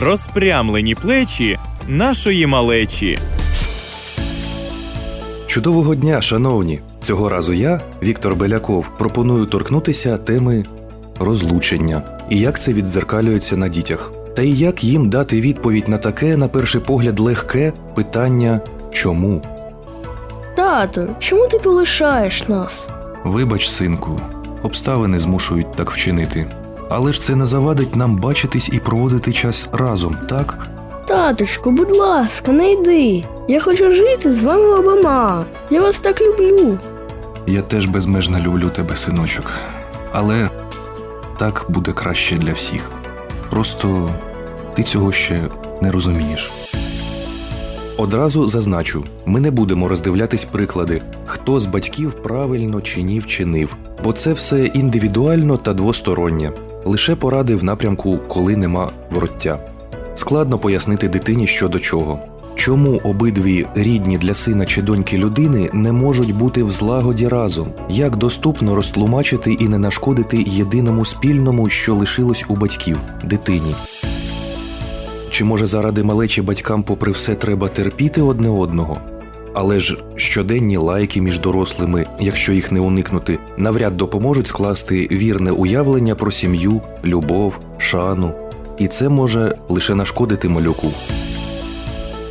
розпрямлені плечі нашої малечі. Чудового дня, шановні! Цього разу я, Віктор Беляков, пропоную торкнутися теми розлучення і як це віддзеркалюється на дітях. Та й як їм дати відповідь на таке, на перший погляд, легке питання чому? Тату, чому ти полишаєш нас? Вибач, синку, обставини змушують так вчинити. Але ж це не завадить нам бачитись і проводити час разом, так? Таточку, будь ласка, не йди. Я хочу жити з вами обома. Я вас так люблю. Я теж безмежно люблю тебе, синочок. Але так буде краще для всіх. Просто ти цього ще не розумієш. Одразу зазначу: ми не будемо роздивлятись приклади, хто з батьків правильно чи ні вчинив, бо це все індивідуально та двостороннє, лише поради в напрямку, коли нема вороття. Складно пояснити дитині що до чого. Чому обидві рідні для сина чи доньки людини не можуть бути в злагоді разом? Як доступно розтлумачити і не нашкодити єдиному спільному, що лишилось у батьків дитині? Чи може заради малечі батькам, попри все, треба терпіти одне одного? Але ж щоденні лайки між дорослими, якщо їх не уникнути, навряд допоможуть скласти вірне уявлення про сім'ю, любов, шану. І це може лише нашкодити малюку.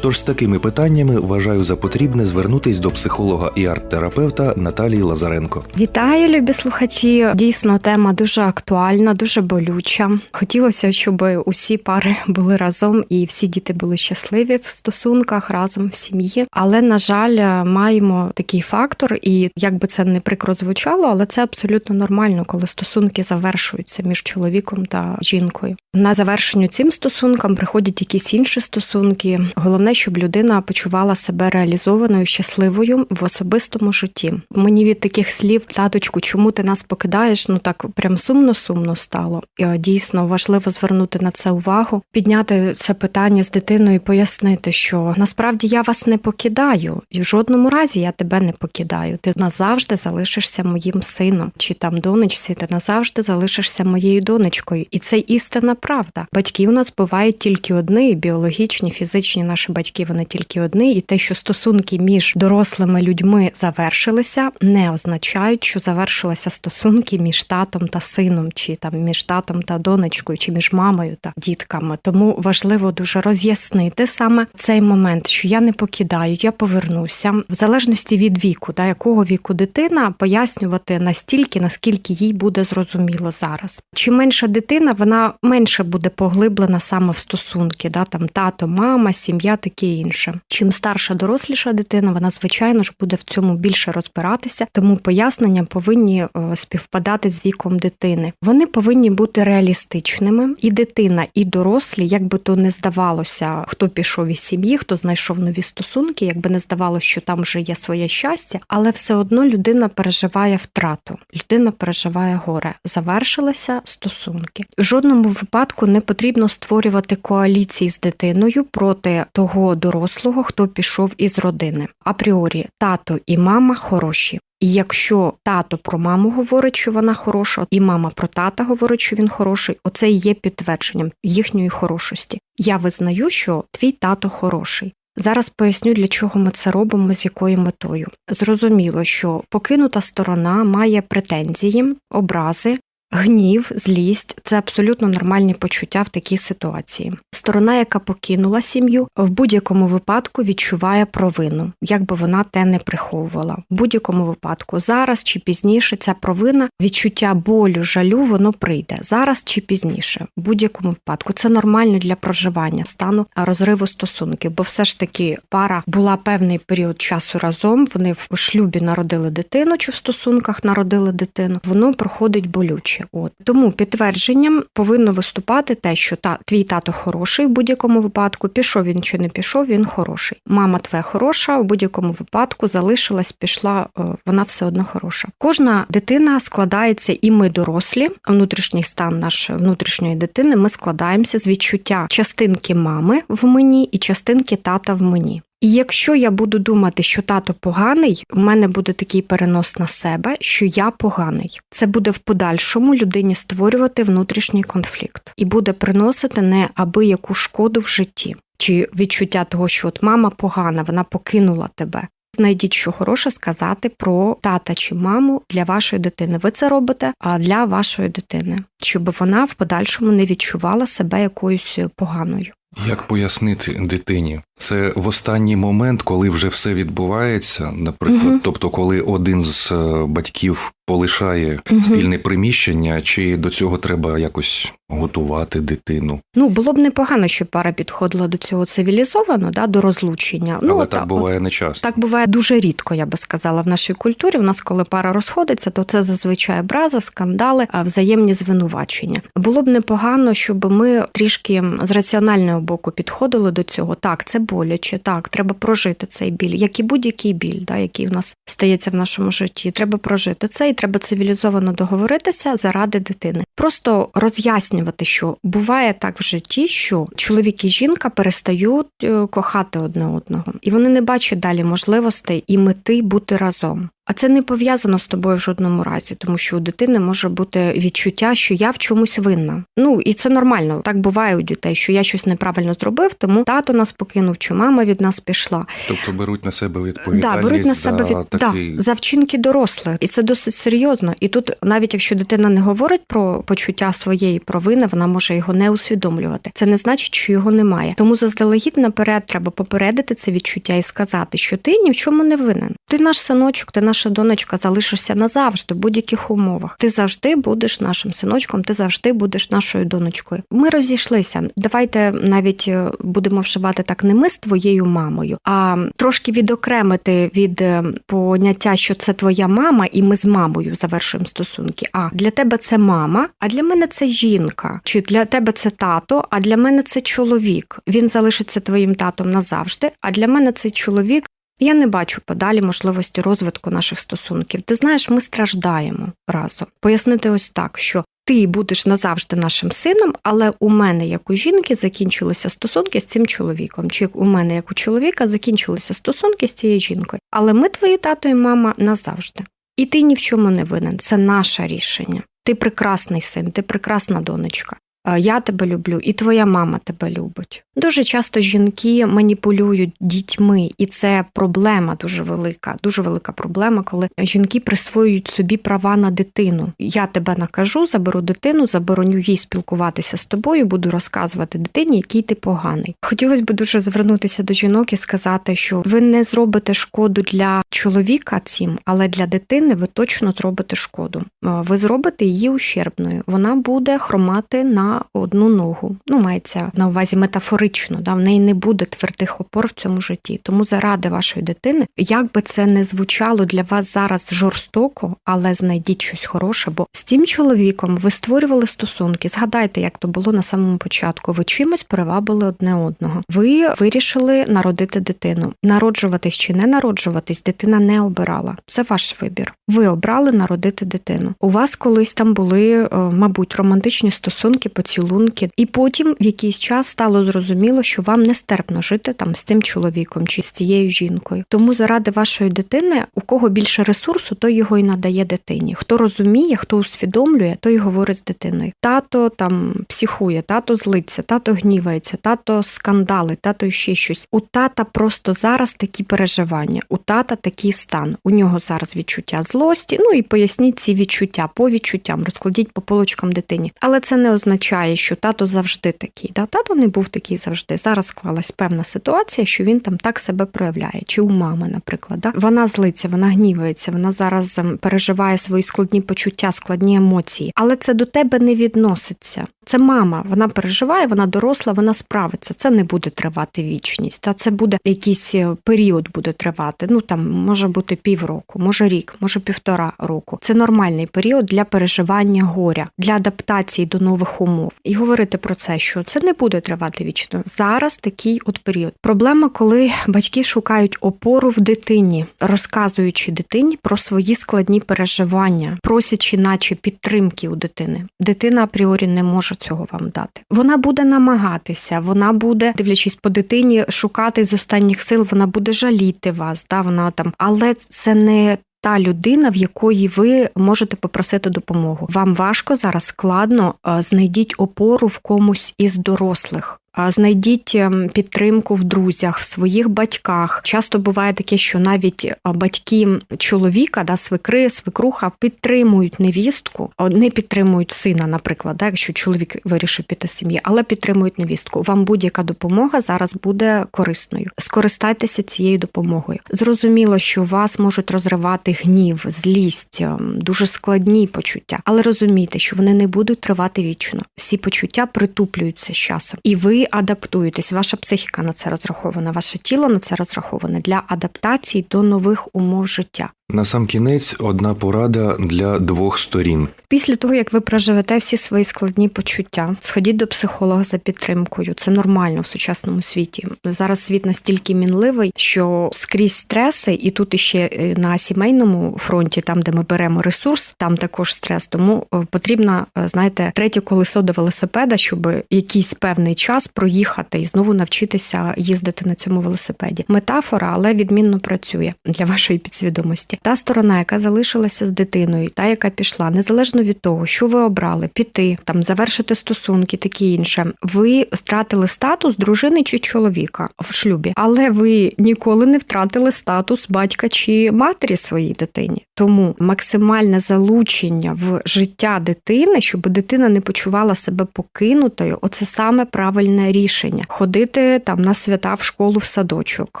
Тож з такими питаннями вважаю за потрібне звернутись до психолога і арт-терапевта Наталії Лазаренко. Вітаю, любі слухачі. Дійсно, тема дуже актуальна, дуже болюча. Хотілося, щоб усі пари були разом і всі діти були щасливі в стосунках разом в сім'ї. Але на жаль, маємо такий фактор, і як би це не прикро звучало, але це абсолютно нормально, коли стосунки завершуються між чоловіком та жінкою. На завершенню цим стосункам приходять якісь інші стосунки. Головне, щоб людина почувала себе реалізованою, щасливою в особистому житті. Мені від таких слів, таточку, чому ти нас покидаєш? Ну так прям сумно-сумно стало. І дійсно важливо звернути на це увагу, підняти це питання з дитиною, і пояснити, що насправді я вас не покидаю, і в жодному разі я тебе не покидаю. Ти назавжди залишишся моїм сином, чи там донечці, ти назавжди залишишся моєю донечкою, і це істинна правда. Батьки у нас бувають тільки одні, біологічні, фізичні наші батьки, вони тільки одні, і те, що стосунки між дорослими людьми завершилися, не означають, що завершилися стосунки між татом та сином, чи там між татом та донечкою, чи між мамою та дітками. Тому важливо дуже роз'яснити саме цей момент, що я не покидаю, я повернуся в залежності від віку, да якого віку дитина пояснювати настільки, наскільки їй буде зрозуміло зараз. Чим менша дитина, вона менше буде поглиблена саме в стосунки, да там тато, мама, сім'я, таке інше. Чим старша доросліша дитина, вона звичайно ж буде в цьому більше розбиратися, тому пояснення повинні е, співпадати з віком дитини. Вони повинні бути реалістичними, і дитина, і дорослі, як би то не здавалося, хто пішов із сім'ї, хто знайшов нові стосунки, якби не здавалося, що там вже є своє щастя, але все одно людина переживає втрату, людина переживає горе. Завершилися стосунки. В жодному випадку не потрібно створювати коаліції з дитиною проти того дорослого, хто пішов із родини. Апріорі тато і мама хороші. І якщо тато про маму говорить, що вона хороша, і мама про тата говорить, що він хороший, оце і є підтвердженням їхньої хорошості. Я визнаю, що твій тато хороший. Зараз поясню, для чого ми це робимо, з якою метою. Зрозуміло, що покинута сторона має претензії, образи, Гнів, злість це абсолютно нормальні почуття в такій ситуації. Сторона, яка покинула сім'ю, в будь-якому випадку відчуває провину, як би вона те не приховувала. В будь-якому випадку, зараз чи пізніше, ця провина, відчуття болю, жалю, воно прийде зараз чи пізніше. В будь-якому випадку це нормально для проживання стану розриву стосунків, бо все ж таки пара була певний період часу разом. Вони в шлюбі народили дитину, чи в стосунках народили дитину. Воно проходить болюче. От тому підтвердженням повинно виступати те, що та твій тато хороший в будь-якому випадку. Пішов він чи не пішов, він хороший. Мама твоя хороша в будь-якому випадку залишилась, пішла, е, вона все одно хороша. Кожна дитина складається, і ми дорослі. Внутрішній стан нашої внутрішньої дитини. Ми складаємося з відчуття частинки мами в мені і частинки тата в мені. І якщо я буду думати, що тато поганий, у мене буде такий перенос на себе, що я поганий. Це буде в подальшому людині створювати внутрішній конфлікт і буде приносити неабияку шкоду в житті. Чи відчуття того, що от мама погана, вона покинула тебе. Знайдіть, що хороше сказати про тата чи маму для вашої дитини. Ви це робите, а для вашої дитини, щоб вона в подальшому не відчувала себе якоюсь поганою. Як пояснити дитині? Це в останній момент, коли вже все відбувається, наприклад, угу. тобто, коли один з е, батьків полишає Мгм. спільне приміщення, чи до цього треба якось готувати дитину? Ну було б непогано, щоб пара підходила до цього цивілізовано, да, до розлучення. Але ну так та- буває не часто. Так буває дуже рідко, я би сказала, в нашій культурі. У нас, коли пара розходиться, то це зазвичай образа, скандали, а взаємні звинувачення. Було б непогано, щоб ми трішки з раціонального боку підходили до цього. Так, це боляче, так, треба прожити цей біль, як і будь-який біль, да, який в нас стається в нашому житті. Треба прожити це і треба цивілізовано договоритися заради дитини. Просто роз'яснювати, що буває так в житті, що чоловік і жінка перестають е, кохати одне одного, і вони не бачать далі можливостей і мети бути разом. А це не пов'язано з тобою в жодному разі, тому що у дитини може бути відчуття, що я в чомусь винна. Ну і це нормально. Так буває у дітей, що я щось неправильно зробив, тому тато нас покинув, чи мама від нас пішла. Тобто беруть на себе відповідальність Да, беруть на себе за від такий... да, за вчинки дорослих, і це досить серйозно. І тут, навіть якщо дитина не говорить про почуття своєї провини, вона може його не усвідомлювати. Це не значить, що його немає. Тому заздалегідь наперед треба попередити це відчуття і сказати, що ти ні в чому не винен. Ти наш синочок, ти наша донечка, залишишся назавжди в будь-яких умовах. Ти завжди будеш нашим синочком, ти завжди будеш нашою донечкою. Ми розійшлися. Давайте навіть е, будемо вживати так не ми з твоєю мамою, а трошки відокремити від е, поняття, що це твоя мама, і ми з мамою завершуємо стосунки. А для тебе це мама, а для мене це жінка. Чи для тебе це тато, а для мене це чоловік. Він залишиться твоїм татом назавжди. А для мене цей чоловік. Я не бачу подалі можливості розвитку наших стосунків. Ти знаєш, ми страждаємо разом. Пояснити ось так, що ти будеш назавжди нашим сином, але у мене, як у жінки, закінчилися стосунки з цим чоловіком. Чи у мене, як у чоловіка, закінчилися стосунки з цією жінкою. Але ми, твої тато і мама, назавжди. І ти ні в чому не винен. Це наше рішення. Ти прекрасний син, ти прекрасна донечка. Я тебе люблю, і твоя мама тебе любить. Дуже часто жінки маніпулюють дітьми, і це проблема дуже велика. Дуже велика проблема, коли жінки присвоюють собі права на дитину. Я тебе накажу, заберу дитину, забороню їй спілкуватися з тобою, буду розказувати дитині, який ти поганий. Хотілося б дуже звернутися до жінок і сказати, що ви не зробите шкоду для чоловіка цим, але для дитини ви точно зробите шкоду. Ви зробите її ущербною. Вона буде хромати на одну ногу. Ну, мається на увазі метафорично, да, в неї не буде твердих опор в цьому житті. Тому заради вашої дитини, як би це не звучало для вас зараз жорстоко, але знайдіть щось хороше, бо з тим чоловіком ви створювали стосунки. Згадайте, як то було на самому початку. Ви чимось привабили одне одного. Ви вирішили народити дитину. Народжуватись чи не народжуватись, дитина не обирала. Це ваш вибір. Ви обрали народити дитину. У вас колись там були, е, мабуть, романтичні стосунки, поцілунки, і потім в якийсь час стало зрозуміло, що вам нестерпно жити там з цим чоловіком чи з цією жінкою. Тому заради вашої дитини, у кого більше ресурсу, той його і надає дитині. Хто розуміє, хто усвідомлює, той говорить з дитиною. Тато там психує, тато злиться, тато гнівається, тато скандали, тато ще щось. У тата просто зараз такі переживання, у тата такий стан. У нього зараз відчуття злості. Ну і поясніть ці відчуття по відчуттям, розкладіть по полочкам дитині. Але це не означає, що тато завжди такий. Да? Тато не був такий завжди. Зараз склалась певна ситуація, що він там так себе проявляє. Чи у мами, наприклад, да? вона злиться, вона гнівається, вона зараз ем, переживає свої складні почуття, складні емоції. Але це до тебе не відноситься. Це мама, вона переживає, вона доросла, вона справиться. Це не буде тривати вічність. Та це буде якийсь е, період буде тривати. Ну там може бути півроку, може рік, може півтора року. Це нормальний період для переживання горя, для адаптації до нових умов. Умов і говорити про це, що це не буде тривати вічно. Зараз такий от період. Проблема, коли батьки шукають опору в дитині, розказуючи дитині про свої складні переживання, просячи, наче підтримки у дитини. Дитина апріорі не може цього вам дати. Вона буде намагатися, вона буде, дивлячись по дитині, шукати з останніх сил, вона буде жаліти вас, да, вона там, але це не. Та людина, в якої ви можете попросити допомогу. Вам важко зараз складно. Знайдіть опору в комусь із дорослих. Знайдіть ем, підтримку в друзях, в своїх батьках. Часто буває таке, що навіть батьки чоловіка, да, свекри, свекруха підтримують невістку, не підтримують сина, наприклад, да, якщо чоловік вирішив піти з сім'ї, але підтримують невістку. Вам будь-яка допомога зараз буде корисною. Скористайтеся цією допомогою. Зрозуміло, що вас можуть розривати гнів, злість, ем, дуже складні почуття, але розумійте, що вони не будуть тривати вічно. Всі почуття притуплюються з часом, і ви адаптуєтесь. Ваша психіка на це розрахована, ваше тіло на це розраховане для адаптації до нових умов життя. На сам кінець одна порада для двох сторін. Після того, як ви проживете всі свої складні почуття, сходіть до психолога за підтримкою. Це нормально в сучасному світі. Зараз світ настільки мінливий, що скрізь стреси, і тут іще е, на сімейному фронті, там де ми беремо ресурс, там також стрес. Тому е, потрібно, е, знаєте, третє колесо до велосипеда, щоб якийсь певний час проїхати і знову навчитися їздити на цьому велосипеді. Метафора, але відмінно працює для вашої підсвідомості. Та сторона, яка залишилася з дитиною, та яка пішла, незалежно від того, що ви обрали, піти там, завершити стосунки, таке інше. Ви втратили статус дружини чи чоловіка в шлюбі, але ви ніколи не втратили статус батька чи матері своїй дитині. Тому максимальне залучення в життя дитини, щоб дитина не почувала себе покинутою, оце саме правильне рішення. Ходити там на свята в школу в садочок,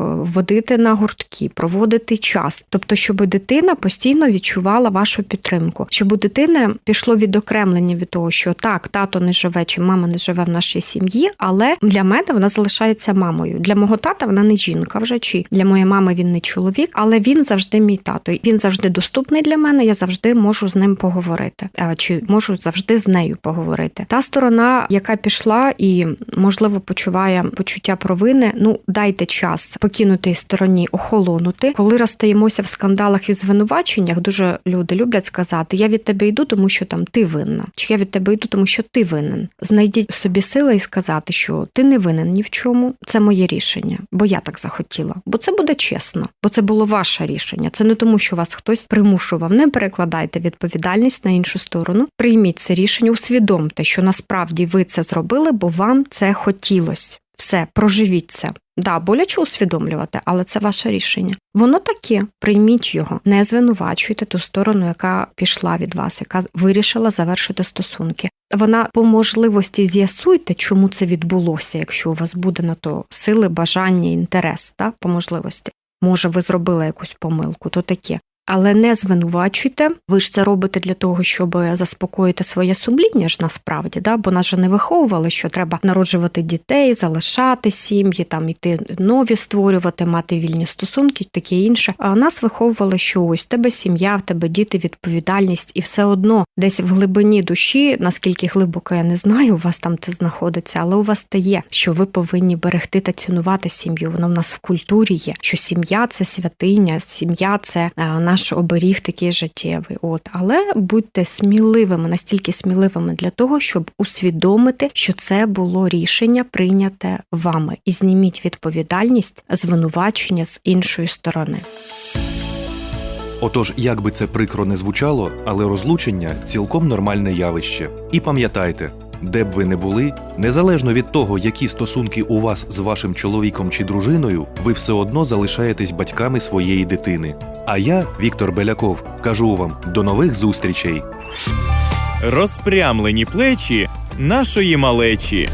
е, водити на гуртки, проводити час, тобто, щоб дитина постійно відчувала вашу підтримку, щоб у дитини пішло відокремлення від того, що так, тато не живе чи мама не живе в нашій сім'ї, але для мене вона залишається мамою. Для мого тата вона не жінка вже чи для моєї мами він не чоловік, але він завжди мій тато. Він завжди доступний для мене. Я завжди можу з ним поговорити, чи можу завжди з нею поговорити. Та сторона, яка пішла і можливо почуває почуття провини. Ну дайте час покинутій стороні охолонути, коли розстаємося в скандалах і звинуваченнях. Дуже люди люблять сказати: Я від тебе йду, тому що там ти винна, чи я від тебе йду, тому що ти винен. Знайдіть в собі сили і сказати, що ти не винен ні в чому. Це моє рішення, бо я так захотіла. Бо це буде чесно, бо це було ваше рішення. Це не тому, що вас хтось примушував. Не перекладайте відповідальність на іншу сторону. Прийміть це рішення, усвідомте, що насправді ви це зробили, бо вам це хотілось. Все, проживіть це. Да, боляче усвідомлювати, але це ваше рішення. Воно таке, прийміть його, не звинувачуйте ту сторону, яка пішла від вас, яка вирішила завершити стосунки. Вона по можливості з'ясуйте, чому це відбулося, якщо у вас буде на то сили, бажання, інтерес, та по можливості. Може, ви зробили якусь помилку, то таке. Але не звинувачуйте. Ви ж це робите для того, щоб заспокоїти своє сумління ж насправді, да? бо нас же не виховували, що треба народжувати дітей, залишати сім'ї, там іти нові створювати, мати вільні стосунки, таке інше. А нас виховували, що ось тебе сім'я, в тебе діти, відповідальність, і все одно десь в глибині душі, наскільки глибоко я не знаю, у вас там це знаходиться, але у вас те є, що ви повинні берегти та цінувати сім'ю. Воно в нас в культурі є, що сім'я це святиня, сім'я це е, наш оберіг такий життєвий. От, але будьте сміливими, настільки сміливими для того, щоб усвідомити, що це було рішення прийняте вами, і зніміть відповідальність звинувачення з іншої сторони. Отож, як би це прикро не звучало, але розлучення цілком нормальне явище. І пам'ятайте, де б ви не були, незалежно від того, які стосунки у вас з вашим чоловіком чи дружиною, ви все одно залишаєтесь батьками своєї дитини. А я, Віктор Беляков, кажу вам до нових зустрічей. Розпрямлені плечі нашої малечі.